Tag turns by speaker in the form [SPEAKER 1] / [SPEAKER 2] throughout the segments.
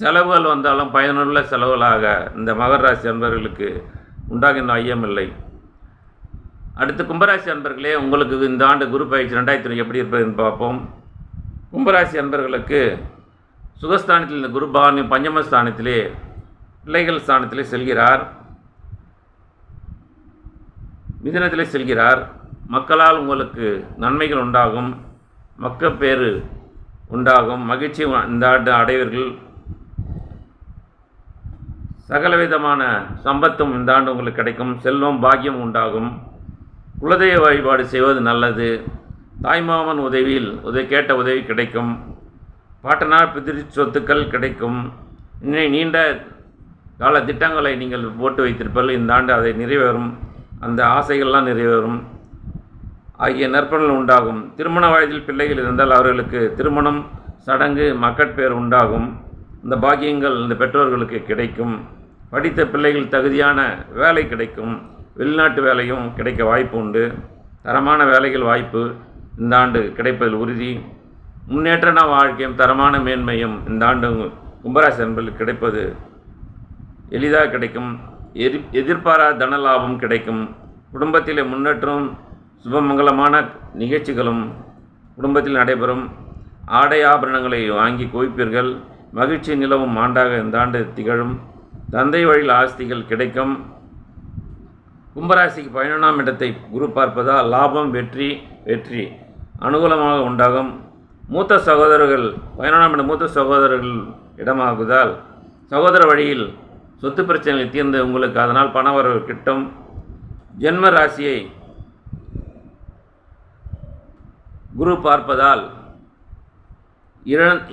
[SPEAKER 1] செலவுகள் வந்தாலும் பயனுள்ள செலவுகளாக இந்த மகர ராசி அன்பர்களுக்கு உண்டாகின்ற ஐயமில்லை அடுத்து கும்பராசி அன்பர்களே உங்களுக்கு இந்த ஆண்டு குரு பயிற்சி ரெண்டாயிரத்தி எப்படி இருப்பதுன்னு பார்ப்போம். கும்பராசி அன்பர்களுக்கு சுகஸ்தானத்தில் இந்த குரு பகவான் பஞ்சமஸ்தானத்திலே பிள்ளைகள் ஸ்தானத்திலே செல்கிறார். மிதனத்திலே செல்கிறார். மக்களால் உங்களுக்கு நன்மைகள் உண்டாகும். மக்கள் பேறு உண்டாகும். மகிழ்ச்சி இந்த ஆண்டு அடைவீர்கள். சகலவிதமான சம்பத்தும் இந்த ஆண்டு உங்களுக்கு கிடைக்கும். செல்வம் பாக்கியம் உண்டாகும். குலதெய்வ வழிபாடு செய்வது நல்லது. தாய்மாமன் உதவியில் உதவி கேட்ட உதவி கிடைக்கும். பாட்டனார் பிதிரி சொத்துக்கள் கிடைக்கும். இன்னும் நீண்ட கால திட்டங்களை நீங்கள் போட்டு வைத்திருப்பீர்கள் இந்த ஆண்டு அதை நிறைவேறும். அந்த ஆசைகள்லாம் நிறைவேறும். ஆகிய நற்பலன்கள் உண்டாகும். திருமண வயதில் பிள்ளைகள் இருந்தால் அவர்களுக்கு திருமணம் சடங்கு மக்கட்பேர் உண்டாகும். இந்த பாக்கியங்கள் இந்த பெற்றோர்களுக்கு கிடைக்கும். படித்த பிள்ளைகள் தகுதியான வேலை கிடைக்கும். வெளிநாட்டு வேலையும் கிடைக்க வாய்ப்பு உண்டு. தரமான வேலைகள் வாய்ப்பு இந்த ஆண்டு கிடைப்பதில் உறுதி. முன்னேற்றன வாழ்க்கையும் தரமான மேன்மையும் இந்த ஆண்டு கும்பராசி கிடைப்பது எளிதாக கிடைக்கும். எதிர் எதிர்பாராத தன லாபம் கிடைக்கும். குடும்பத்தில் முன்னேற்றம் சுபமங்கலமான நிகழ்ச்சிகளும் குடும்பத்தில் நடைபெறும் ஆடை ஆபரணங்களை வாங்கி குவிப்பீர்கள். மகிழ்ச்சி நிலவும் ஆண்டாக இந்த ஆண்டு திகழும். தந்தை வழியில் ஆஸ்திகள் கிடைக்கும். கும்பராசிக்கு பதினொன்றாம் இடத்தை குரு பார்ப்பதால் லாபம் வெற்றி வெற்றி அனுகூலமாக உண்டாகும். மூத்த சகோதரர்கள் பதினொன்றாம் இடம் மூத்த சகோதரர்கள் இடமாகுவதால் சகோதர வழியில் சொத்து பிரச்சனைகள் தீர்ந்து உங்களுக்கு அதனால் பணவரவு கிட்டும். ஜென்ம ராசியை குரு பார்ப்பதால்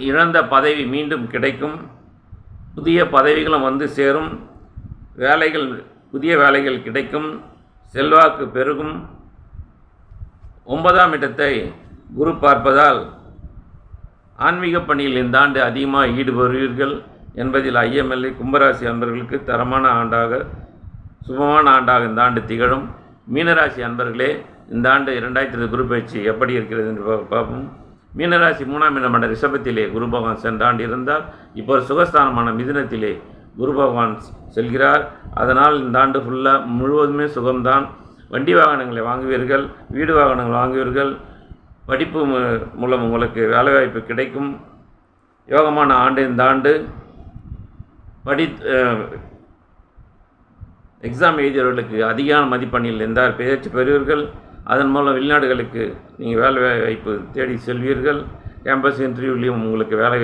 [SPEAKER 1] இழந்த பதவி மீண்டும் கிடைக்கும். புதிய பதவிகளும் வந்து சேரும். வேலைகள் புதிய வேலைகள் கிடைக்கும். செல்வாக்கு பெருகும். ஒன்பதாம் இடத்தை குரு பார்ப்பதால் ஆன்மீக பணியில் இந்த ஆண்டு அதிகமாக ஈடுபடுவீர்கள் என்பதில் ஐஎம்எல்ஏ கும்பராசி அன்பர்களுக்கு தரமான ஆண்டாக சுபமான ஆண்டாக இந்த ஆண்டு திகழும். மீனராசி அன்பர்களே இந்த ஆண்டு இரண்டாயிரத்தி குரு பயிற்சி எப்படி இருக்கிறது என்று பார்ப்போம். மீனராசி மூணாம் இடமான ரிஷபத்திலே குரு பகவான் சென்ற ஆண்டு இருந்தால் இப்போ சுகஸ்தானமான மிதுனத்திலே குரு பகவான் செல்கிறார். அதனால் இந்த ஆண்டு ஃபுல்லாக முழுவதுமே சுகம்தான். வண்டி வாகனங்களை வாங்குவீர்கள் வீடு வாகனங்கள் வாங்குவீர்கள். படிப்பு மூலம் உங்களுக்கு வேலைவாய்ப்பு கிடைக்கும். யோகமான ஆண்டு இந்த ஆண்டு. படி எக்ஸாம் எழுதியவர்களுக்கு அதிகமான மதிப்பெண்ணில் இருந்தால் பேச்சு பெறுவீர்கள்? அதன் மூலம் வெளிநாடுகளுக்கு நீங்கள் வேலை வாய்ப்பு தேடி செல்வீர்கள். கேம்பஸ் இன்டர்வியூலையும் உங்களுக்கு வேலை